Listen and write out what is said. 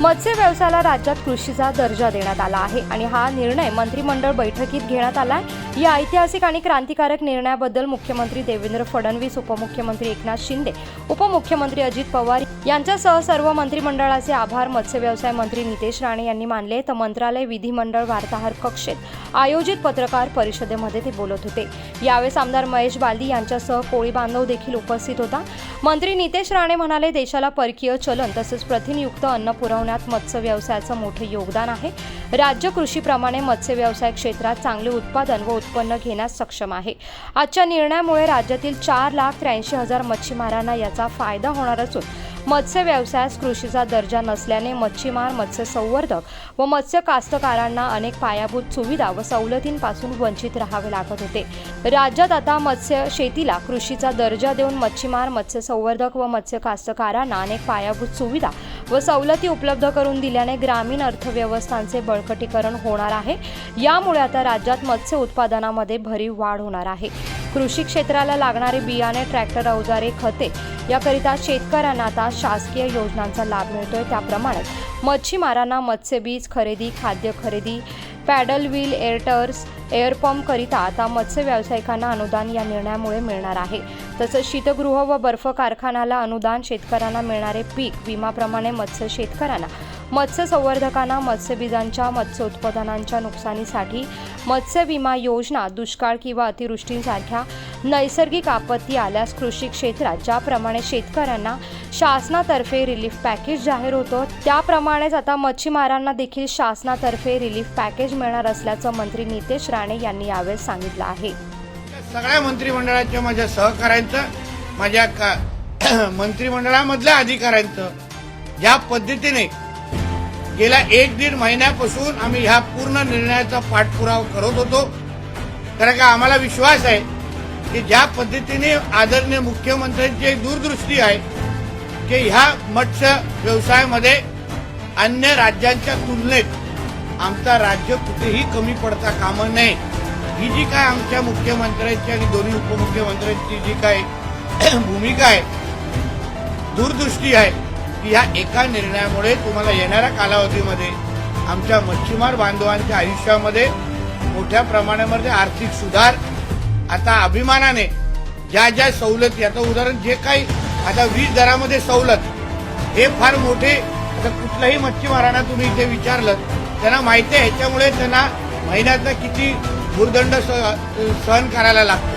मत्स्य व्यवसायाला राज्यात कृषीचा दर्जा देण्यात आला आहे आणि हा निर्णय मंत्रिमंडळ बैठकीत घेण्यात आला आहे या ऐतिहासिक आणि क्रांतिकारक निर्णयाबद्दल मुख्यमंत्री देवेंद्र फडणवीस उपमुख्यमंत्री एकनाथ शिंदे उपमुख्यमंत्री अजित पवार यांच्यासह सर्व मंत्रिमंडळाचे आभार मत्स्य व्यवसाय मंत्री नितेश राणे यांनी मानले. तर मंत्रालय विधिमंडळ वार्ताहर कक्षेत आयोजित पत्रकार परिषदेमध्ये ते बोलत होते. यावेळेस आमदार महेश बालदी यांच्यासह कोळी बांधव देखील उपस्थित होता. मंत्री नितेश राणे म्हणाले देशाला परकीय चलन तसेच प्रथिनयुक्त अन्न पुरवण्यात मत्स्य व्यवसायाचं मोठं योगदान आहे. राज्य कृषीप्रमाणे मत्स्य व्यवसाय क्षेत्रात चांगले उत्पादन व उत्पन्न घेण्यास सक्षम आहे. आजच्या निर्णयामुळे राज्यातील चार लाख त्र्याऐंशी हजार मच्छीमारांना याचा फायदा होणार असून मत्स्य व्यवसायास कृषीचा दर्जा नसल्याने मच्छीमार मत्स्य संवर्धक व मत्स्य कास्तकारांना अनेक पायाभूत सुविधा व सवलतींपासून वंचित राहावे लागत होते. राज्यात आता मत्स्य शेतीला कृषीचा दर्जा देऊन मच्छीमार मत्स्य संवर्धक व मत्स्य कास्तकारांना अनेक पायाभूत सुविधा व सवलती उपलब्ध करून दिल्याने ग्रामीण अर्थव्यवस्थांचे बळकटीकरण होणार आहे. यामुळे आता राज्यात मत्स्य उत्पादनामध्ये भरीव वाढ होणार आहे. कृषी क्षेत्राला लागणारे बियाणे ट्रॅक्टर अवजारे खते याकरिता शेतकऱ्यांना आता शासकीय योजनांचा लाभ मिळतोय. त्याप्रमाणे मच्छीमारांना मत्स्यबीज खरेदी खाद्य खरेदी पॅडल व्हील एअरटर्स एअरपंपकरिता आता मत्स्य व्यावसायिकांना अनुदान या निर्णयामुळे मिळणार आहे. तसंच शीतगृह व बर्फ कारखान्याला अनुदान शेतकऱ्यांना मिळणारे पीक विमाप्रमाणे मत्स्य शेतकऱ्यांना मत्स्य संवर्धकांना मत्स्यबीजांच्या मत्स्य उत्पादनांच्या नुकसानीसाठी मत्स्य विमा योजना दुष्काळ किंवा अतिवृष्टींसारख्या नैसर्गिक आपत्ती आल्यास कृषी क्षेत्रात ज्याप्रमाणे शेतकऱ्यांना शासनातर्फे रिलीफ पॅकेज जाहीर होतं त्याप्रमाणेच आता मच्छीमारांना देखील शासनातर्फे रिलीफ पॅकेज मिळणार असल्याचं मंत्री नितेश राणे यांनी यावेळेस सांगितलं आहे. सगळ्या मंत्रिमंडळाच्या माझ्या सहकाऱ्यांचं माझ्या का- मंत्रिमंडळामधल्या अधिकाऱ्यांचं ज्या पद्धतीने गेल्या एक दीड महिन्यापासून आम्ही ह्या पूर्ण निर्णयाचा पाठपुरावा करत होतो. कारण का आम्हाला विश्वास आहे की ज्या पद्धतीने आदरणीय मुख्यमंत्र्यांची एक दूरदृष्टी आहे की ह्या मत्स्य व्यवसायामध्ये अन्य राज्यांच्या तुलनेत आमचा राज्य कुठेही कमी पडता कामा नये. ही जी काय आमच्या मुख्यमंत्र्यांची आणि दोन्ही उपमुख्यमंत्र्यांची जी काय भूमिका आहे दूरदृष्टी आहे की ह्या एका निर्णयामुळे तुम्हाला येणाऱ्या कालावधीमध्ये आमच्या मच्छीमार बांधवांच्या आयुष्यामध्ये मोठ्या प्रमाणामध्ये आर्थिक सुधार आता अभिमानाने ज्या ज्या सवलती आता उदाहरण जे काही आता वीज दरामध्ये सवलत हे फार मोठे आता कुठल्याही मच्छीमारांना तुम्ही इथे विचारलं त्यांना माहिती आहे ह्याच्यामुळे त्यांना महिन्यातनं किती भूर्दंड स- सहन करायला लागतो.